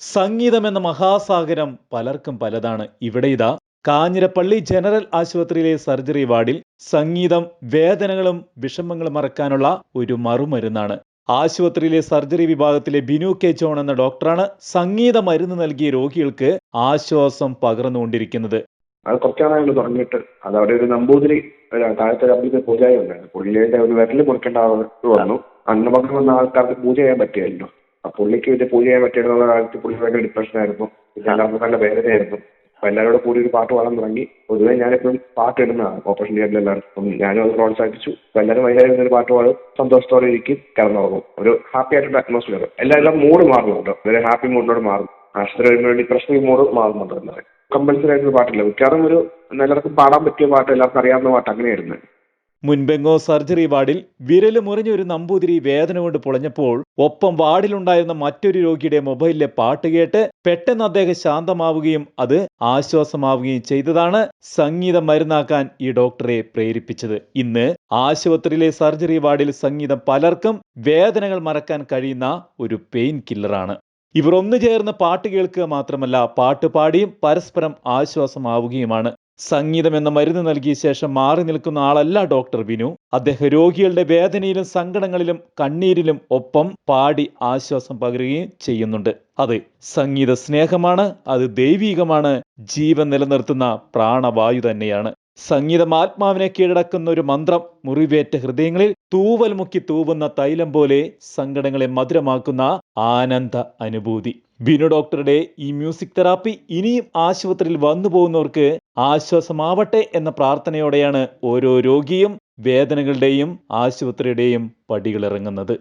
സംഗീതം എന്ന മഹാസാഗരം പലർക്കും പലതാണ്. ഇവിടെ ഇതാ കാഞ്ഞിരപ്പള്ളി ജനറൽ ആശുപത്രിയിലെ സർജറി വാർഡിൽ സംഗീതം വേദനകളും വിഷമങ്ങളും മറക്കാനുള്ള ഒരു മറുമരുന്നാണ്. ആശുപത്രിയിലെ സർജറി വിഭാഗത്തിലെ ബിനു കെ ജോൺ എന്ന ഡോക്ടറാണ് സംഗീത മരുന്ന് നൽകിയ രോഗികൾക്ക് ആശ്വാസം പകർന്നുകൊണ്ടിരിക്കുന്നത്. അത് കുറച്ചാളായുള്ളൂ തുടങ്ങിയിട്ട് അത് അവിടെ ഒരു നമ്പൂതിരി താഴത്തെ അമ്പലത്തിൽ പൂജാരി ഉണ്ടായിരുന്നു. പുള്ളിയുടെ ഒരു വന്നു. അന്നപക്കം വന്ന ആൾക്കാർക്ക് പൂജ ചെയ്യാൻ ആ പുള്ളിക്ക് പിന്നെ പൂജ ചെയ്യാൻ പറ്റിയെന്നുള്ള കാലത്ത് പുള്ളി ഭയങ്കര ഡിപ്രഷൻ ആയിരുന്നു. പിന്നെ എല്ലാവർക്കും നല്ല വേദനയായിരുന്നു. അപ്പൊ എല്ലാവരോടും കൂടി ഒരു പാട്ട് പാടാൻ തുടങ്ങി. പൊതുവെ ഞാനെപ്പോഴും പാട്ട് ഇടുന്നതാണ്. ഓപ്പറേഷൻ തിയേറ്ററിൽ എല്ലാവരും. അപ്പം ഞാനും അത് പ്രോത്സാഹിപ്പിച്ചു. അപ്പൊ എല്ലാവരും വൈകുന്നേരം ഒരു പാട്ട് പാടും. സന്തോഷത്തോടെ ഇരിക്കും. കിടന്നുറങ്ങും. ഒരു ഹാപ്പി ആയിട്ടുള്ള അറ്റ്മോസ്ഫിയർ എല്ലാവരും മൂഡ് മാറുന്നുണ്ട്. ഒരു ഹാപ്പി മൂഡിനോട് മാറും. ആശുപത്രി വരുമ്പോൾ ഡിപ്രഷൻ മൂഡ് മാറുന്നുണ്ട് എല്ലാവരും. കമ്പൽസറി ആയിട്ടുള്ള പാട്ടില്ല. മിക്കവാറും ഒരു എല്ലാവർക്കും പാടാൻ പറ്റിയ പാട്ട് എല്ലാവർക്കും അറിയാവുന്ന പാട്ട് അങ്ങനെയായിരുന്നു. മുൻപെങ്ങോ സർജറി വാർഡിൽ വിരൽ മുറിഞ്ഞ ഒരു നമ്പൂതിരി വേദന കൊണ്ട് പൊളഞ്ഞപ്പോൾ ഒപ്പം വാർഡിലുണ്ടായിരുന്ന മറ്റൊരു രോഗിയുടെ മൊബൈലിലെ പാട്ട് കേട്ട് പെട്ടെന്ന് അദ്ദേഹം ശാന്തമാവുകയും അത് ആശ്വാസമാവുകയും ചെയ്തതാണ് സംഗീതം മരുന്നാക്കാൻ ഈ ഡോക്ടറെ പ്രേരിപ്പിച്ചത്. ഇന്ന് ആശുപത്രിയിലെ സർജറി വാർഡിൽ സംഗീതം പലർക്കും വേദനകൾ മറക്കാൻ കഴിയുന്ന ഒരു പെയിൻ കില്ലറാണ് ഇവർ ഒന്നു ചേർന്ന് പാട്ട് കേൾക്കുക മാത്രമല്ല പാട്ട് പാടിയും പരസ്പരം ആശ്വാസമാവുകയുമാണ്. സംഗീതം എന്ന മരുന്ന് നൽകിയ ശേഷം മാറി നിൽക്കുന്ന ആളല്ല ഡോക്ടർ വിനു. അദ്ദേഹം രോഗികളുടെ വേദനയിലും സങ്കടങ്ങളിലും കണ്ണീരിലും ഒപ്പം പാടി ആശ്വാസം പകരുകയും ചെയ്യുന്നുണ്ട്. അതെ സംഗീത സ്നേഹമാണ് അത് ദൈവീകമാണ് ജീവൻ നിലനിർത്തുന്ന പ്രാണവായു തന്നെയാണ്. സംഗീതം ആത്മാവിനെ കീഴടക്കുന്ന ഒരു മന്ത്രം മുറിവേറ്റ ഹൃദയങ്ങളിൽ തൂവൽ മുക്കി തൂവുന്ന തൈലം പോലെ സങ്കടങ്ങളെ മധുരമാക്കുന്ന ആനന്ദ അനുഭൂതി. ബിനു ഡോക്ടറുടെ ഈ മ്യൂസിക് തെറാപ്പി ഇനിയും ആശുപത്രിയിൽ വന്നു പോകുന്നവർക്ക് ആശ്വാസമാവട്ടെ എന്ന പ്രാർത്ഥനയോടെയാണ് ഓരോ രോഗിയും വേദനകളുടെയും ആശുപത്രിയുടെയും പടികളിറങ്ങുന്നത്.